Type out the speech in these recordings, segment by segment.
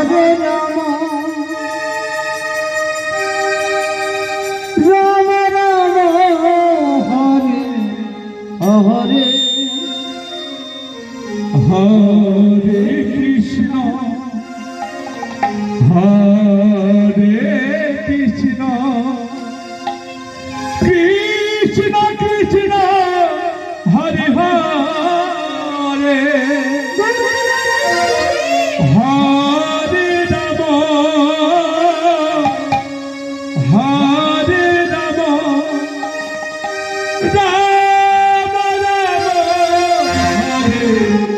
Hare Ram Hare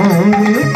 Oh.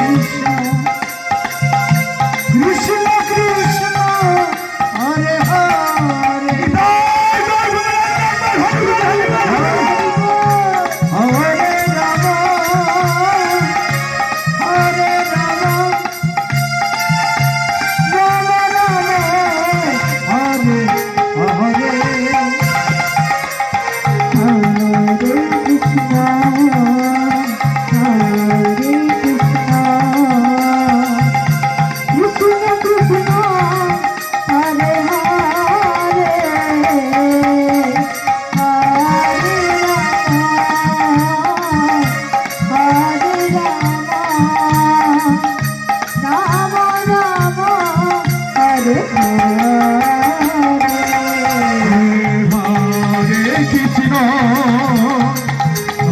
Krishna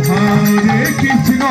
Hare Krishna